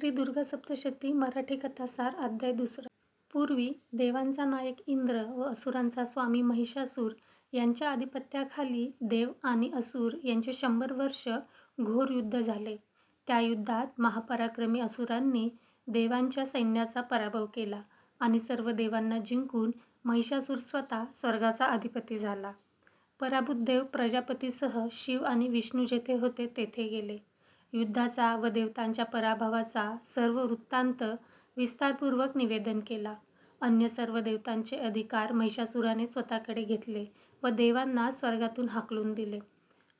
श्री दुर्गा सप्तशती मराठी कथासार अध्याय दुसरा पूर्वी देवांचा नायक इंद्र व असुरांचा स्वामी महिषासूर यांच्या आधिपत्याखाली देव आणि असुर यांचे शंभर वर्ष घोर युद्ध झाले. त्या युद्धात महापराक्रमी असुरांनी देवांच्या सैन्याचा पराभव केला आणि सर्व देवांना जिंकून महिषासूर स्वतः स्वर्गाचा अधिपती झाला. पराभूत देव प्रजापतीसह शिव आणि विष्णू जेथे होते तेथे गेले. युद्धाचा व देवतांच्या पराभवाचा सर्व वृत्तांत विस्तारपूर्वक निवेदन केला. अन्य सर्व देवतांचे अधिकार महिषासुराने स्वतःकडे घेतले व देवांना स्वर्गातून हाकलून दिले.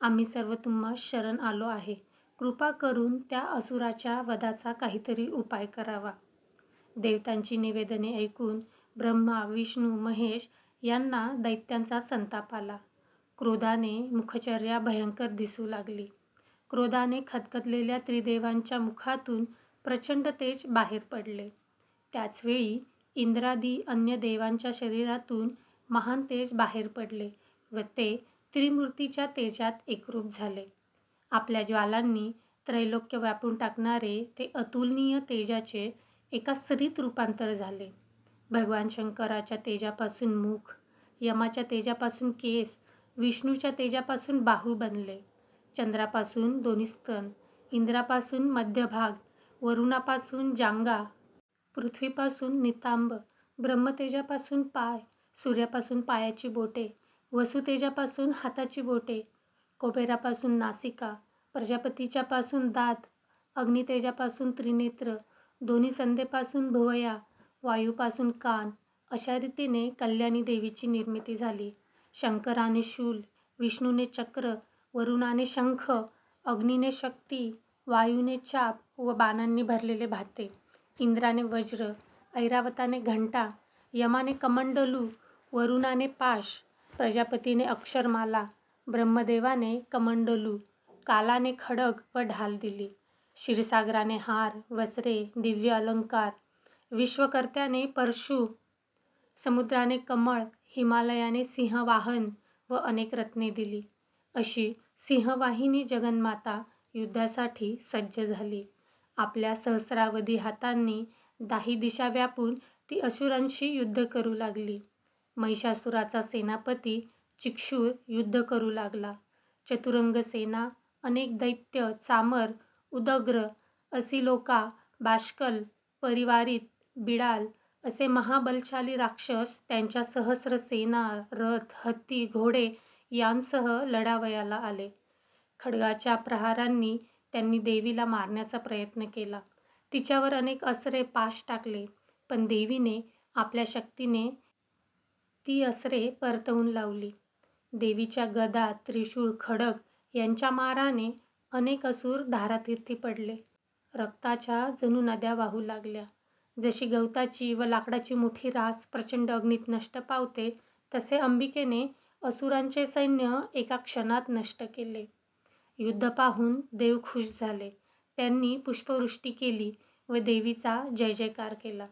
आम्ही सर्व तुम्हा शरण आलो आहे. कृपा करून त्या असुराच्या वधाचा काहीतरी उपाय करावा. देवतांची निवेदने ऐकून ब्रह्मा, विष्णू, महेश यांना दैत्यांचा संताप आला. क्रोधाने मुखचर्या भयंकर दिसू लागली. क्रोधाने खतखतलेल्या त्रिदेवांच्या मुखातून प्रचंड तेज बाहेर पडले. त्याचवेळी इंद्रादी अन्य देवांच्या शरीरातून महान तेज बाहेर पडले व ते त्रिमूर्तीच्या तेजात एकरूप झाले. आपल्या ज्वालांनी त्रैलोक्य व्यापून टाकणारे ते अतुलनीय तेजाचे एका सरीत रूपांतर झाले. भगवान शंकराच्या तेजापासून मुख, यमाच्या तेजापासून केस, विष्णूच्या तेजापासून बाहू बनले. चंद्रापासून दोन्ही स्तन, इंद्रापासून मध्यभाग वरुणापासून जांगा पृथ्वीपासून नितंब, ब्रह्मतेजापासून पाय, सूर्यापासून पायाची बोटे, वसुतेजापासून हाताची बोटे, कोबेरापासून नासिका, प्रजापतीच्यापासून दात, अग्नितेजापासून त्रिनेत्र, दोन्ही संध्येपासून भुवया, वायूपासून कान अशा रीतीने कल्याणी देवीची निर्मिती झाली. शंकराने शूल, विष्णूने चक्र, वरुणाने शंख, अग्नीने शक्ती, वायूने चाप व बाणांनी भरलेले भाते, इंद्राने वज्र, ऐरावताने घंटा, यमाने कमंडलू, वरुणाने पाश, प्रजापतीने अक्षरमाला, ब्रह्मदेवाने कमंडलू, कालाने खडग व ढाल दिली, क्षीरसागराने हार, वसरे दिव्य अलंकार, विश्वकर्त्याने परशु समुद्राने कमळ, हिमालयाने सिंहवाहन व अनेक रत्ने दिली. अशी सिंहवाहिनी जगन्माता युद्धासाठी सज्ज झाली. आपल्या सहस्रावधी हातांनी दाही दिशा व्यापून ती असुरांशी युद्ध करू लागली. महिषासुराचा सेनापती चिक्षूर युद्ध करू लागला. चतुरंग सेना, अनेक दैत्य, चामर, उदग्र, असिलोका, बाष्कल, परिवारित, बिडाल असे महाबलशाली राक्षस त्यांच्या सहस्र सेना, रथ, हत्ती, घोडे यांसह लढावयाला आले. खडगाच्या प्रहारांनी त्यांनी देवीला मारण्याचा प्रयत्न केला. तिच्यावर अनेक असरे पाश टाकले, पण देवीने आपल्या शक्तीने ती असरे परतवून लावली. देवीच्या गदा, त्रिशूळ, खडक यांच्या माराने अनेक असुर धारातीर्थी पडले. रक्ताच्या जणू नद्या वाहू लागल्या. जशी गवताची व लाकडाची मोठी रास प्रचंड अग्नीत नष्ट पावते तसे अंबिकेने असुरांचे सैन्य एका क्षणात नष्ट केले. युद्ध पाहून देव खुश झाले. त्यांनी पुष्पवृष्टी केली व देवीचा जय जयकार केला.